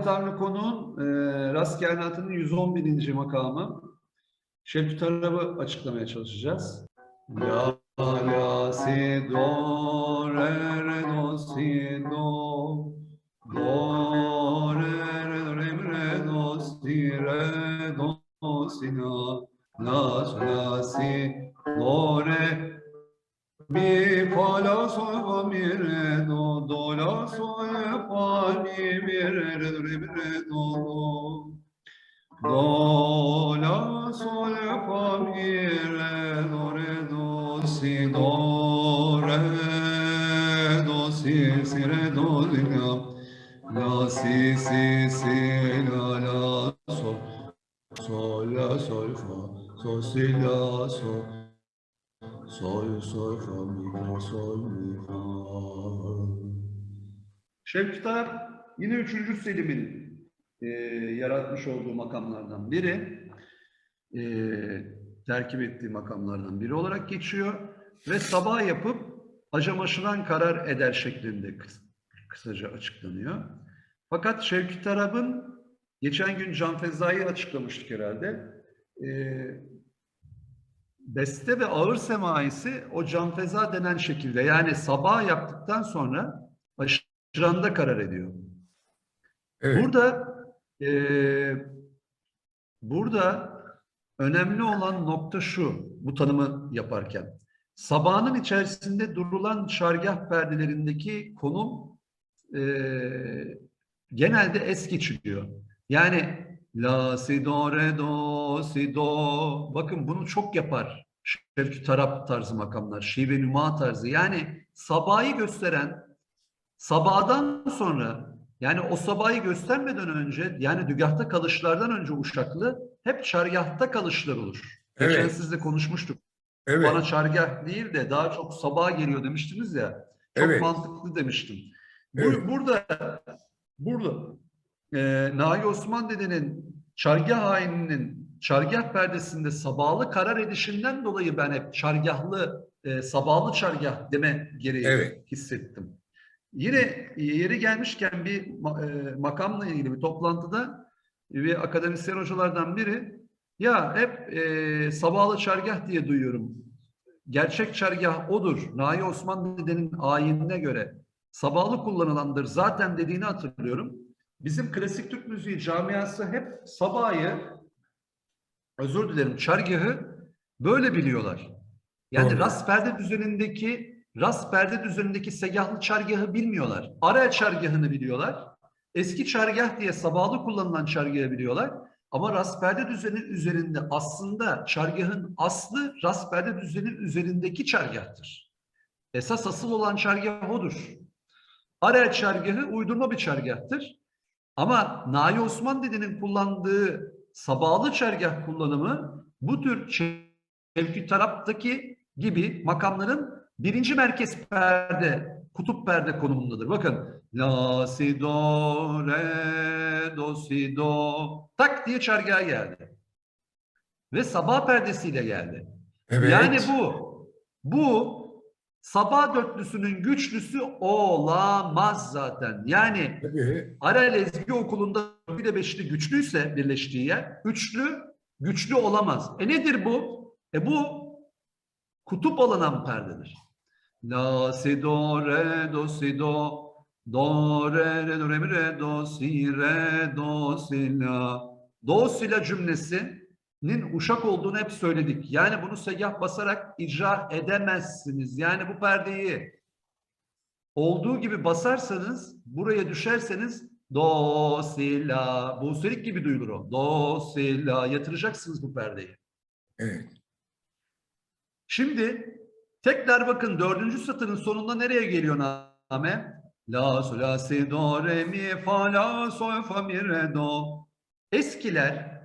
Ahmet Avni Konuğ'un e, Rast Kainatı'nın 111. makamı. Şevki Tarab'ı açıklamaya çalışacağız. La la si do re re do si do do re re re re do si re do si la la la si do re mi fa la sol fa mi re do do la sol fa mi mi re re re re do. Do do la sol fa mi re do re do si do re do si si re do si la la si si si la la sol sol la sol fa sol si la sol sol sol fa mi fa sol mi fa Şevki Taraf yine 3. Selim'in e, yaratmış olduğu makamlardan biri. E, terkip ettiği makamlardan biri olarak geçiyor. Ve sabah yapıp acamaşıdan karar eder şeklinde kıs- kısaca açıklanıyor. Fakat Şevki Tarab'ın geçen gün Can Feza'yı açıklamıştık herhalde. E, beste ve ağır semaisi o Can Feza denen şekilde yani sabah yaptıktan sonra aşıranda karar ediyor. Evet. Burada eee, burada önemli olan nokta şu, bu tanımı yaparken. Sabahın içerisinde durulan çargah perdelerindeki konum eee, genelde es geçiliyor. Yani la si do re do si do. Bakın bunu çok yapar. Şevki Tarap tarzı makamlar, şive nüma tarzı. Yani sabahı gösteren sabahdan sonra yani o sabahı göstermeden önce yani dügahta kalışlardan önce uşaklı hep çargahta kalışlar olur. Geçen Evet. sizle konuşmuştuk. Evet. Bana çargah değil de daha çok sabah geliyor demiştiniz ya. Çok Evet. mantıklı demiştim. Evet. Burada burada e, Nahi Osman dedenin çargah haininin çargah perdesinde sabahlı karar edişinden dolayı ben hep çargahlı e, sabahlı çargah deme gereği Evet. hissettim. Yine yeri gelmişken bir e, makamla ilgili bir toplantıda bir akademisyen hocalardan biri ya hep e, sabahlı çargah diye duyuyorum. Gerçek çargah odur. Nahi Osman dedenin ayinine göre sabahlı kullanılandır zaten dediğini hatırlıyorum. Bizim klasik Türk müziği camiası hep sabahı özür dilerim çargahı böyle biliyorlar. Yani Doğru. rast perde düzenindeki rast perde düzenindeki segahlı çargahı bilmiyorlar. Ara çargahını biliyorlar. Eski çargah diye sabahlı kullanılan çargahı biliyorlar. Ama rast perde düzeni üzerinde aslında çargahın aslı rast perde düzenin üzerindeki çargahtır. Esas asıl olan çargah odur. Ara çargahı uydurma bir çargahtır. Ama Nahi Osman dedenin kullandığı sabahlı çargah kullanımı bu tür Şevki Tarap'taki gibi makamların birinci merkez perde, kutup perde konumundadır. Bakın. La, si, do, re, do, si, do. Tak diye çargaha geldi. Ve sabah perdesiyle geldi. Evet. Yani bu, bu sabah dörtlüsünün güçlüsü olamaz zaten. Yani. Arel Ezgi Okulu'nda bir de beşli güçlüyse birleştiği yer, üçlü güçlü olamaz. E nedir bu? E bu kutup alınan perdedir. La, si, do, re, do, si, do, do, re, re, do, re, mi, re, do, si, re, do, si, la. Do, si, la cümlesinin uşak olduğunu hep söyledik. Yani bunu segah basarak icra edemezsiniz. Yani bu perdeyi olduğu gibi basarsanız, buraya düşerseniz do, si, la, buselik gibi duyulur o. Do, si, la yatıracaksınız bu perdeyi. Evet. Şimdi tekrar bakın dördüncü satırın sonunda nereye geliyor name? La, sol, la, si, do, re, mi, fa, la, sol, fa, mi, re, do. Eskiler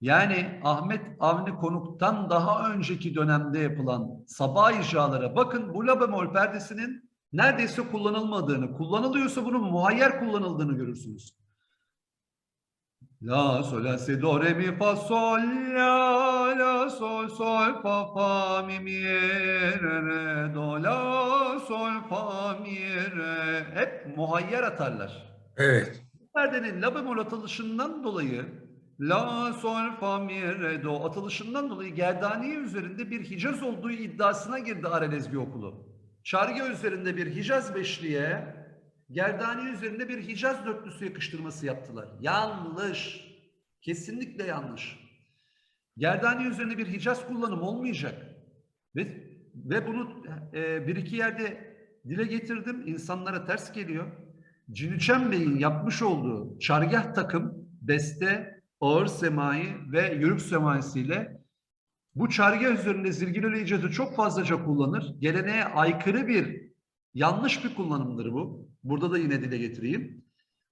yani Ahmet Avni Konuk'tan daha önceki dönemde yapılan sabah icralara bakın bu la bemol perdesinin neredeyse kullanılmadığını, kullanılıyorsa bunun muhayyer kullanıldığını görürsünüz. La, sol, la, si, do, re, mi, fa, sol, la, la, sol, sol, fa, fa, mi, mi, re, re, do, la, sol, fa, mi, re. Hep muhayyer atarlar. Evet. perdenin la bemol atılışından dolayı la sol fa mi re do atılışından dolayı Gerdaniye üzerinde bir Hicaz olduğu iddiasına girdi Arelezgi okulu. Çargı üzerinde bir Hicaz beşliğe Gerdaniye üzerinde bir Hicaz dörtlüsü yakıştırması yaptılar. Yanlış. Kesinlikle yanlış. Gerdaniye üzerinde bir Hicaz kullanım olmayacak. Ve, ve bunu e, bir iki yerde dile getirdim. İnsanlara ters geliyor. Cinüçen Bey'in yapmış olduğu çargah takım, beste, ağır semai ve yörük semaisiyle bu çargah üzerinde zirgileli icadı çok fazlaca kullanır. Geleneğe aykırı bir yanlış bir kullanımdır bu. Burada da yine dile getireyim.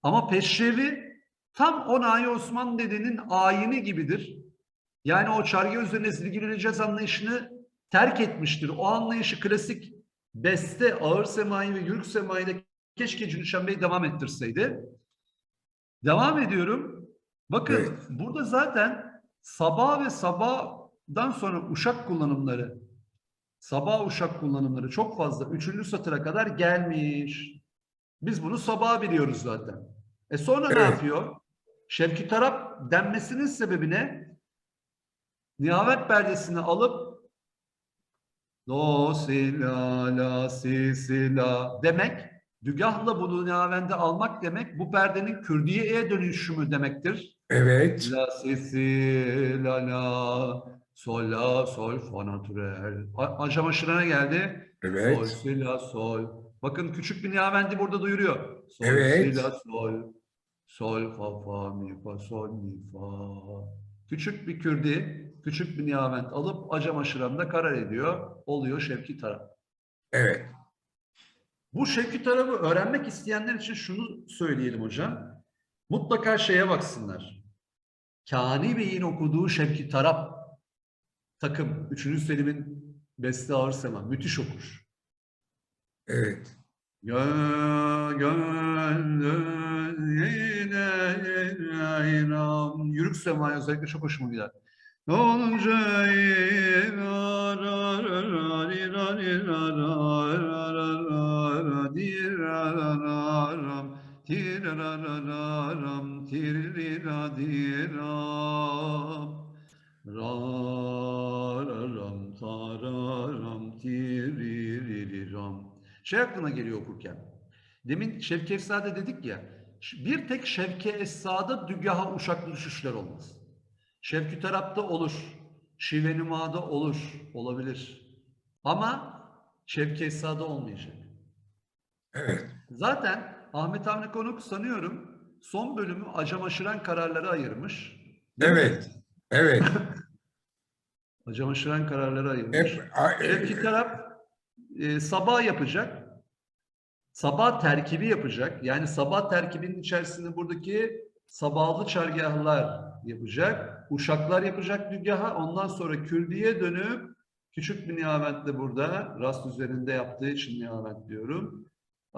Ama peşrevi tam o Nahi Osman dedenin ayini gibidir. Yani o çargı üzerine zilgileli caz anlayışını terk etmiştir. O anlayışı klasik beste, ağır semai ve yürük semaide keşke Cünüşen Bey devam ettirseydi. Devam ediyorum. Bakın Evet. burada zaten sabah ve sabahdan sonra uşak kullanımları, sabah uşak kullanımları çok fazla. Üçüncü satıra kadar gelmiş. Biz bunu sabah biliyoruz zaten. E sonra ne Evet. yapıyor? Şevki Tarap denmesinin sebebi ne? Nihavet perdesini alıp do si la la si si la demek dügahla bunu nihavende almak demek bu perdenin Kürdiye'ye dönüşümü demektir. Evet. La si si la la sol la sol fa natürel. A- Aşam aşırına geldi. Sol Evet. si la sol. Bakın küçük bir nihavendi burada duyuruyor. Sol Evet. si la sol. Sol fa fa mi fa sol mi fa. Küçük bir kürdi, küçük bir nihavent alıp acam aşıramda karar ediyor. Oluyor Şevki Taraf. Evet. Bu Şevki Taraf'ı öğrenmek isteyenler için şunu söyleyelim hocam. Mutlaka şeye baksınlar. Kani Bey'in okuduğu Şevki Taraf takım 3. Selim'in Beste Ağır Sema. Müthiş okur. Evet. Gönlün yine. Yürük semaya özellikle çok hoşuma gider. Ne olunca Rararam tararam tiririram. Şey aklına geliyor okurken. Demin Şevki Efsa'da dedik ya, bir tek Şevki Esa'da dügaha uşaklı düşüşler olmaz. Şevki Tarap'ta olur, Şive Numa'da olur, olabilir. Ama Şevki Esa'da olmayacak. Evet. Zaten Ahmet Avni Konuk sanıyorum son bölümü acam aşıran kararları ayırmış. Evet. Evet. Acam aşıran kararları ayırmış. Hep a- Şevki Tarap e, sabah yapacak. Sabah terkibi yapacak. Yani sabah terkibinin içerisinde buradaki sabahlı çargahlar yapacak. Uşaklar yapacak dügaha. Ondan sonra Kürdiye dönüp küçük bir nihametle burada rast üzerinde yaptığı için nihamet diyorum.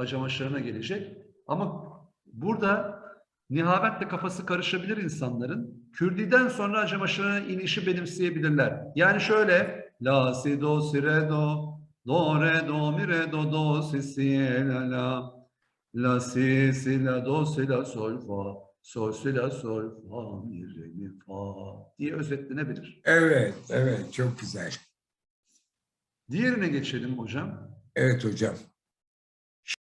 Acamaşlarına gelecek. Ama burada nihametle kafası karışabilir insanların. Kürdiden sonra acamaşlarına inişi benimseyebilirler. Yani şöyle la si do si re do do re do mi re do do si si la la la si si la do si la sol fa sol si la sol fa mi re mi fa diye özetlenebilir. Evet. Evet. Çok güzel. Diğerine geçelim hocam. Evet hocam.